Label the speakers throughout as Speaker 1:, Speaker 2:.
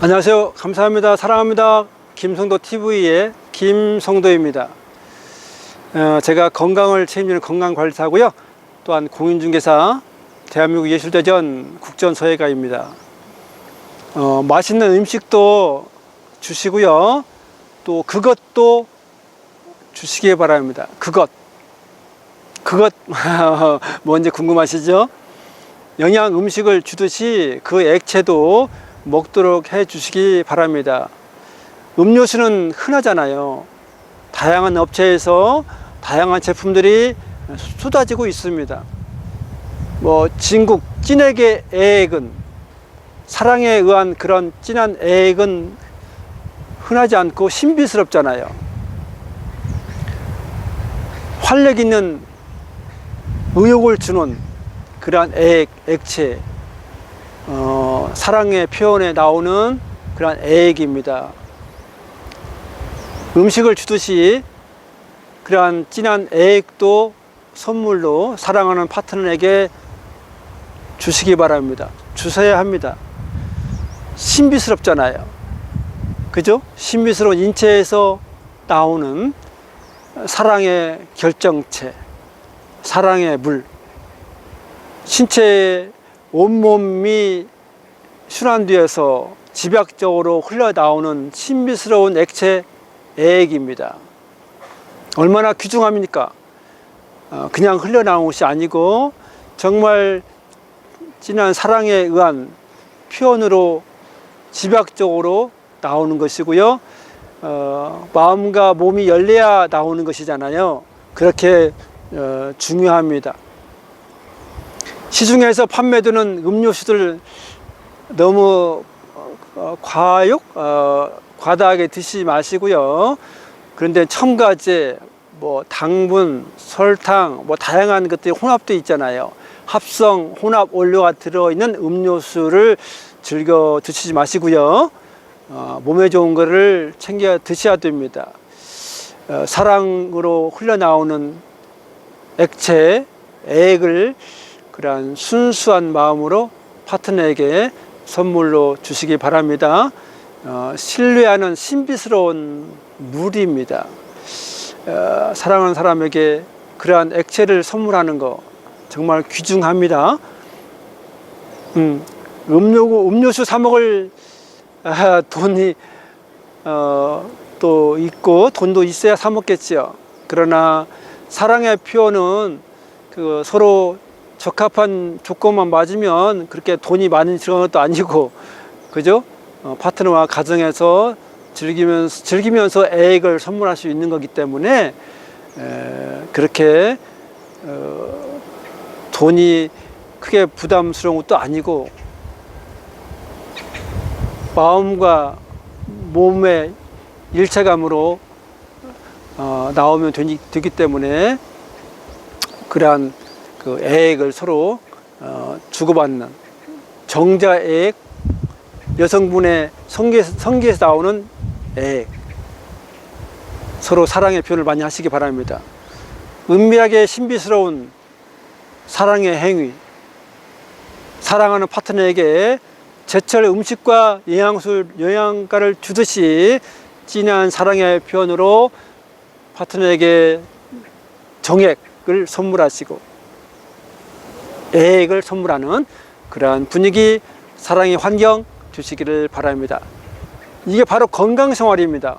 Speaker 1: 안녕하세요. 감사합니다. 사랑합니다. 김성도 TV의 김성도입니다. 어, 제가 건강을 책임지는 건강관리사고요. 또한 공인중개사 대한민국 예술대전 국전서예가입니다. 어, 맛있는 음식도 주시고요. 또 그것도 주시기 바랍니다. 그것. 그것 뭔지 궁금하시죠? 영양 음식을 주듯이 그 액체도 먹도록 해 주시기 바랍니다. 음료수는 흔하잖아요. 다양한 업체에서 다양한 제품들이 쏟아지고 있습니다. 뭐 진국 찐액의 애액은 사랑에 의한 그런 진한 애액은 흔하지 않고 신비스럽잖아요. 활력 있는 의욕을 주는 그러한 액, 액체, 어, 사랑의 표현에 나오는 그러한 액입니다. 음식을 주듯이 그러한 진한 액도 선물로 사랑하는 파트너에게 주시기 바랍니다. 주셔야 합니다. 신비스럽잖아요. 그죠? 신비스러운 인체에서 나오는 사랑의 결정체, 사랑의 물, 신체의 온몸이 순환되어서 집약적으로 흘러나오는 신비스러운 액체 애액입니다. 얼마나 귀중합니까? 어, 그냥 흘러나오는 것이 아니고 정말 진한 사랑에 의한 표현으로 집약적으로 나오는 것이고요. 어, 마음과 몸이 열려야 나오는 것이잖아요. 그렇게 어, 중요합니다. 시중에서 판매되는 음료수들 너무 어, 과욕, 어, 과다하게 드시지 마시고요. 그런데 첨가제, 뭐 당분, 설탕, 뭐 다양한 것들이 혼합되어 있잖아요. 합성 혼합 원료가 들어있는 음료수를 즐겨 드시지 마시고요. 어, 몸에 좋은 거를 챙겨 드셔야 됩니다. 어, 사랑으로 흘러나오는 액체, 액을 그러한 순수한 마음으로 파트너에게 선물로 주시기 바랍니다. 어, 신뢰하는 신비스러운 물입니다. 어, 사랑하는 사람에게 그러한 액체를 선물하는 거 정말 귀중합니다. 음, 음료, 음료수 사 먹을 아, 돈이 어, 또 있고 돈도 있어야 사 먹겠지요. 그러나 사랑의 표현은 그 서로 적합한 조건만 맞으면 그렇게 돈이 많이 들어간 것도 아니고 그죠? 어, 파트너와 가정에서 즐기면서 즐기면서 애액을 선물할 수 있는 거기 때문에 에, 그렇게 어, 돈이 크게 부담스러운 것도 아니고 마음과 몸의 일체감으로 어, 나오면 되니, 되기 때문에 그러한 그 애액을 서로 어, 주고받는 정자 애액 여성분의 성기에, 성기에서 나오는 애액 서로 사랑의 표현을 많이 하시기 바랍니다. 은밀하게 신비스러운 사랑의 행위 사랑하는 파트너에게 제철 음식과 영양술, 영양가를 주듯이 진한 사랑의 표현으로 파트너에게 정액을 선물하시고 애액을 선물하는 그러한 분위기, 사랑의 환경 주시기를 바랍니다. 이게 바로 건강 생활입니다.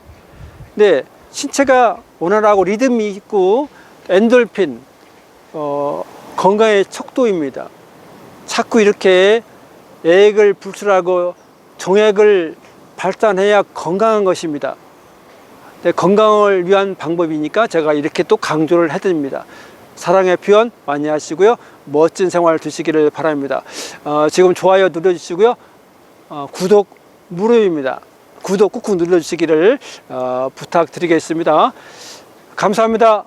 Speaker 1: 네, 신체가 원활하고 리듬이 있고 엔돌핀, 어, 건강의 척도입니다. 자꾸 이렇게 애액을 불출하고 정액을 발산해야 건강한 것입니다. 네, 건강을 위한 방법이니까 제가 이렇게 또 강조를 해드립니다. 사랑의 표현 많이 하시고요. 멋진 생활 되시기를 바랍니다. 어, 지금 좋아요 눌러주시고요. 어, 구독 무료입니다. 구독 꾹꾹 눌러주시기를 어, 부탁드리겠습니다. 감사합니다.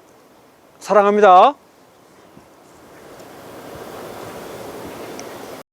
Speaker 1: 사랑합니다.